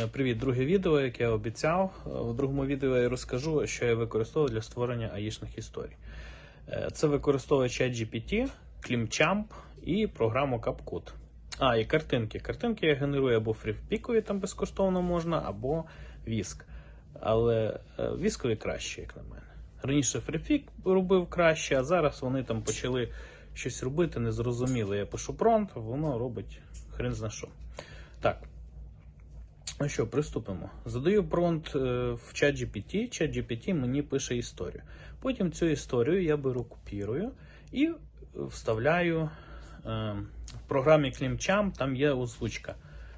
Е, Привіт, друге відео, яке я обіцяв. Е, В другому відео я розкажу, що я використовую для створення аїшних історій. Е, Це використовує ChatGPT, ClimChamp і програму CapCut. А, і картинки. Картинки я генерую або фрівпікові, там безкоштовно можна, або віск. Але віскові краще, як на мене. Раніше фріпік робив краще, а зараз вони там почали щось робити, незрозуміло. Я пишу промпт, воно робить хрен зна що. Так. Ну що, приступимо. Задаю промпт е, в ChatGPT. ChatGPT мені пише історію. Потім цю історію я беру, копірую і вставляю е, в програмі ClimChamp, там є озвучка.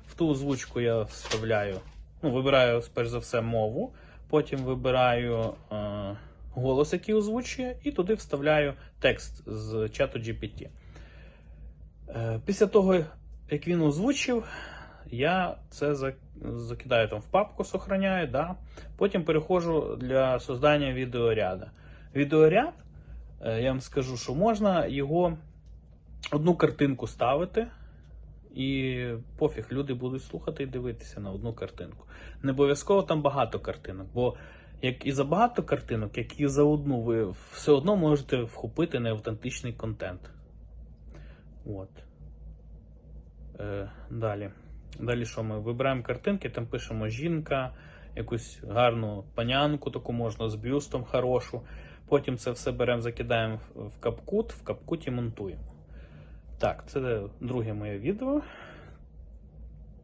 В ту озвучку я вставляю, ну, вибираю, перш за все, мову, потім вибираю е, голос, який озвучує, і туди вставляю текст з чату GPT. Після того, як він озвучив, я це закидаю там в папку, сохраняю, да? потім переходжу для создання відеоряда. Відеоряд, е, я вам скажу, що можна його одну картинку ставити, і пофіг, люди будуть слухати і дивитися на одну картинку. Не обов'язково там багато картинок, бо як і за багато картинок, як і за одну, ви все одно можете вхопити неавтентичний контент. От. Е, далі. Далі що ми вибираємо картинки, там пишемо жінка, якусь гарну панянку, таку можна з бюстом хорошу. Потім це все беремо, закидаємо в- капкут, в капкуті монтуємо. Так, це друге моє відео.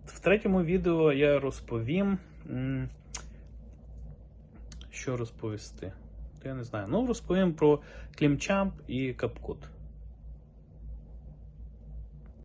В третьому відео я розповім. Що розповісти? Я не знаю. Ну, розповім про ClimChamp і CapCut.